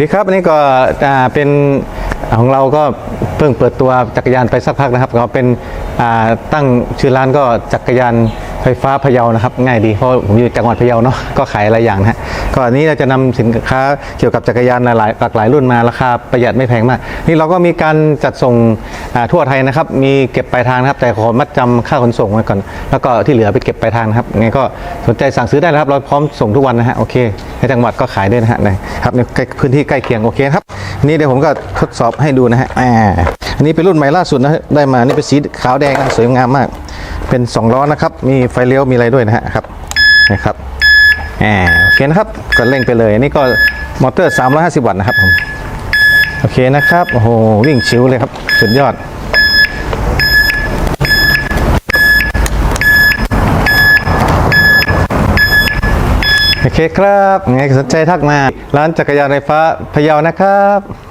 ดีครับอันนี้ก็เป็นของเราก็เพิ่งเปิดตัวจักรยานไปสักพักนะครับก็เป็นตั้งชื่อร้านก็จักรยานไฟฟ้าพะเยานะครับ ง่ายดีเพราะผมอยู่จังหวัดพะเยาเนาะก็ขายหลายอย่างนะฮะก็อันนี้เราจะนำสินค้าเกี่ยวกับจักรยานหลายหลากหลายรุ่นมาราคาประหยัดไม่แพงมาก นี่เราก็มีการจัดส่ง ทั่วไทยนะครับมีเก็บปลายทางนะครับ แต่ขอมัดจำค่าขนส่งไว้ก่อน แล้วก็ที่เหลือไปเก็บปลายทางนะครับไงก็สนใจสั่งซื้อได้นะครับ เราพร้อมส่งทุกวันนะฮะโอเคในจังหวัดก็ขายได้นะฮะนะครับในพื้นที่ใกล้เคียงโอเคครับนี่เดี๋ยวผมก็ทดสอบให้ดูนะฮะอ่าอันนี้เป็นรุ่นใหม่ล่าสุดนะฮะได้มานี่เป็นสีขาวแดงนะสวยงามมาก เป็น2ล้อนะครับมีไฟเลี้ยวมีอะไรด้วยนะฮะครับนะครับอ่าโอเคนะครับก็เร่งไปเลยอันนี้ก็มอเตอร์ 350 วัตต์นะครับผม โอเคนะครับ โอ้โห วิ่งชิวเลยครับ สุดยอด โอเคครับไงสนใจทักมา ร้านจักรยานไฟฟ้าพะเยานะครับ